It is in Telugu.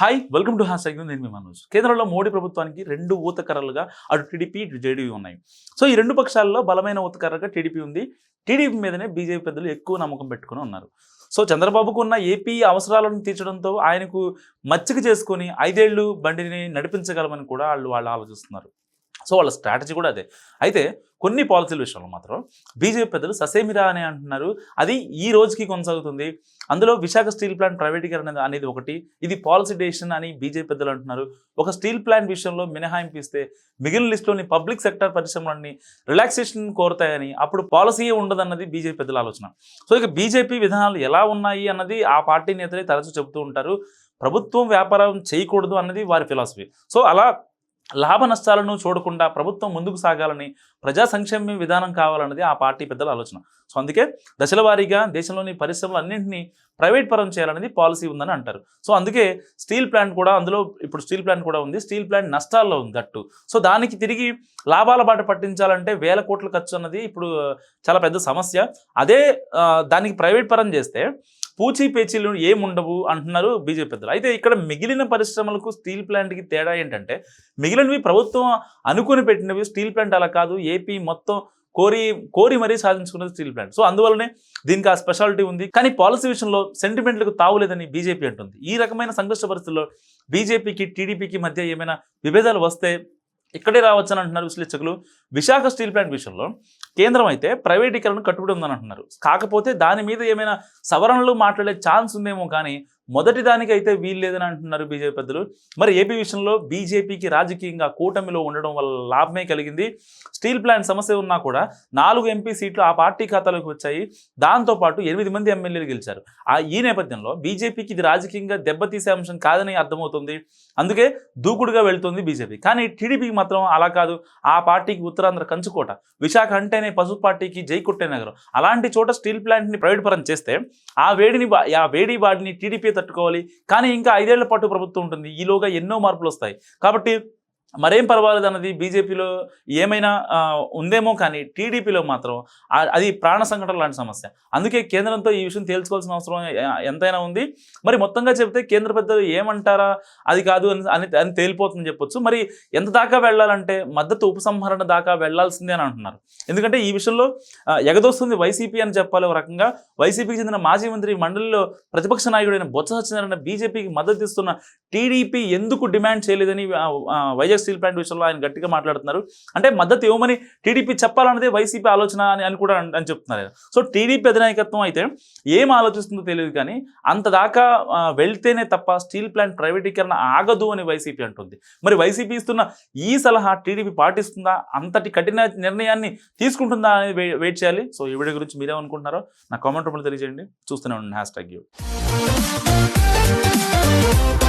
Hi welcome to hashtag నేను మీ మనోజ్. కేంద్రంలో మోడీ ప్రభుత్వానికి రెండు ఊతకర్రలుగా అటు టీడీపీ ఇటు జేడీయూ ఉన్నాయి. సో ఈ రెండు పక్షాల్లో బలమైన ఊతకర్రగా టీడీపీ ఉంది. టీడీపీ మీదనే బీజేపీ పెద్దలు ఎక్కువ నమ్మకం పెట్టుకుని ఉన్నారు. సో చంద్రబాబుకు ఉన్న ఏపీ అవసరాలను తీర్చడంతో ఆయనకు మచ్చిక చేసుకొని ఐదేళ్ళు బండిని నడిపించగలమని కూడా వాళ్ళు వాళ్ళు ఆలోచిస్తున్నారు. సో వాళ్ళ స్ట్రాటజీ కూడా అదే. అయితే కొన్ని పాలసీల విషయంలో మాత్రం బీజేపీ పెద్దలు ససేమిరా అని అంటున్నారు. అది ఈ రోజుకి కొనసాగుతుంది. అందులో విశాఖ స్టీల్ ప్లాంట్ ప్రైవేటీకరణ అనేది ఒకటి ఇది పాలసీ డెసిషన్ అని బీజేపీ పెద్దలు అంటున్నారు. ఒక స్టీల్ ప్లాంట్ విషయంలో మినహాయింపు ఇస్తే మిగిలిన లిస్టులోని పబ్లిక్ సెక్టర్ పరిశ్రమలన్నీ రిలాక్సేషన్ కోరుతాయని అప్పుడు పాలసీయే ఉండదన్నది బీజేపీ పెద్దల ఆలోచన. సో ఇక బీజేపీ విధానాలు ఎలా ఉన్నాయి అన్నది ఆ పార్టీ నేతలే తరచూ చెబుతూ ఉంటారు. ప్రభుత్వం వ్యాపారం చేయకూడదు అన్నది వారి ఫిలాసఫీ. సో అలా లాభ నష్టాలను చూడకుండా ప్రభుత్వం ముందుకు సాగాలని ప్రజా సంక్షేమ విధానం కావాలన్నది ఆ పార్టీ పెద్దల ఆలోచన. సో అందుకే దశల వారీగా దేశంలోని పరిశ్రమలు అన్నింటినీ ప్రైవేట్ పరం చేయాలనేది పాలసీ ఉందని అంటారు. సో అందుకే స్టీల్ ప్లాంట్ కూడా అందులో ఇప్పుడు స్టీల్ ప్లాంట్ కూడా ఉంది. స్టీల్ ప్లాంట్ నష్టాల్లో ఉంది దట్టు. సో దానికి తిరిగి లాభాల బాట పట్టించాలంటే వేల కోట్ల ఖర్చు అన్నది ఇప్పుడు చాలా పెద్ద సమస్య. అదే దానికి ప్రైవేట్ పరం చేస్తే పూచీ పేచీలు ఏముండవు అంటున్నారు బీజేపీ పెద్దలు. అయితే ఇక్కడ మిగిలిన పరిశ్రమలకు స్టీల్ ప్లాంట్కి తేడా ఏంటంటే మిగిలిన మిగిలినవి ప్రభుత్వం అనుకుని పెట్టినవి స్టీల్ ప్లాంట్ అలా కాదు. ఏపీ మొత్తం కోరి కోరి మరీ సాధించుకున్నది స్టీల్ ప్లాంట్. సో అందువల్లనే దీనికి ఆ స్పెషాలిటీ ఉంది. కానీ పాలసీ విషయంలో సెంటిమెంట్లకు తావులేదని బీజేపీ అంటుంది. ఈ రకమైన సంఘర్ష పరిస్థితుల్లో బీజేపీకి టీడీపీకి మధ్య ఏమైనా విభేదాలు వస్తే ఇక్కడే రావచ్చని అంటున్నారు విశ్లేషకులు. విశాఖ స్టీల్ ప్లాంట్ విషయంలో కేంద్రం అయితే ప్రైవేటీకరణను కట్టుబడి ఉందని అంటున్నారు. కాకపోతే దాని మీద ఏమైనా సవరణలు మాట్లాడే ఛాన్స్ ఉందేమో కానీ మొదటి దానికి అయితే వీలు లేదని అంటున్నారు బీజేపీ పెద్దలు. మరి ఏపీ విషయంలో బీజేపీకి రాజకీయంగా కూటమిలో ఉండడం వల్ల లాభమే కలిగింది. స్టీల్ ప్లాంట్ సమస్య ఉన్నా కూడా నాలుగు ఎంపీ సీట్లు ఆ పార్టీ ఖాతాలోకి వచ్చాయి. దాంతోపాటు ఎనిమిది మంది ఎమ్మెల్యేలు గెలిచారు. ఆ ఈ నేపథ్యంలో బీజేపీకి ఇది రాజకీయంగా దెబ్బతీసే అంశం కాదని అర్థమవుతుంది. అందుకే దూకుడుగా వెళ్తుంది బీజేపీ. కానీ టీడీపీకి మాత్రం అలా కాదు. ఆ పార్టీకి ఉత్తరాంధ్ర కంచుకోట విశాఖ అంటేనే పసుపు పార్టీకి జైకొట్టే నగరం. అలాంటి చోట స్టీల్ ప్లాంట్ని ప్రైవేట్ పరం చేస్తే ఆ వేడిని బా- ఆ వేడి వాడిని టీడీపీ తట్టుకోవాలి. కానీ ఇంకా ఐదేళ్ళ పాటు ప్రభుత్వం ఉంటుంది. ఈలోగా ఎన్నో మార్పులు వస్తాయి. కాబట్టి మరేం పర్వాలేదు అన్నది బీజేపీలో ఏమైనా ఉందేమో కానీ టీడీపీలో మాత్రం అది ప్రాణ సంఘటన లాంటి సమస్య. అందుకే కేంద్రంతో ఈ విషయం తేల్చుకోవాల్సిన అవసరం ఎంతైనా ఉంది. మరి మొత్తంగా చెబితే కేంద్ర పెద్దలు ఏమంటారా? అది కాదు అని అని తేలిపోతుందని చెప్పొచ్చు. మరి ఎంత దాకా వెళ్ళాలంటే మద్దతు ఉపసంహరణ దాకా వెళ్ళాల్సిందే అని అంటున్నారు. ఎందుకంటే ఈ విషయంలో ఎగదోస్తుంది వైసీపీ అని చెప్పాలి ఒక రకంగా. వైసీపీకి చెందిన మాజీ మంత్రి మండలిలో ప్రతిపక్ష నాయకుడైన బొత్స సత్యనారాయణ బీజేపీకి మద్దతు ఇస్తున్న టీడీపీ ఎందుకు డిమాండ్ చేయలేదని వైజాగ్ ఆ, స్టీల్ ప్లాంట్ విషయంలో ఆయన గట్టిగా మాట్లాడుతున్నారు. అంటే మద్దతు ఇవ్వమని టీడీపీ చెప్పాలన్నదే వైసీపీ ఆలోచన అని అని కూడా అని చెప్తున్నారు. సో టీడీపీ అధినాయకత్వం అయితే ఏం ఆలోచిస్తుందో తెలియదు కానీ అంత దాకా వెళ్తేనే తప్ప స్టీల్ ప్లాంట్ ప్రైవేటీకరణ ఆగదు అని వైసీపీ అంటుంది. మరి వైసీపీ ఇస్తున్న ఈ సలహా టీడీపీ పాటిస్తుందా? అంతటి కఠిన నిర్ణయాన్ని తీసుకుంటుందా అనేది వెయిట్ చేయాలి. సో ఈ వీడియో గురించి మీరేమనుకుంటున్నారో నా కామెంట్ రూపంలో తెలియజేయండి. చూస్తూనే ఉండండి. Hashtag you.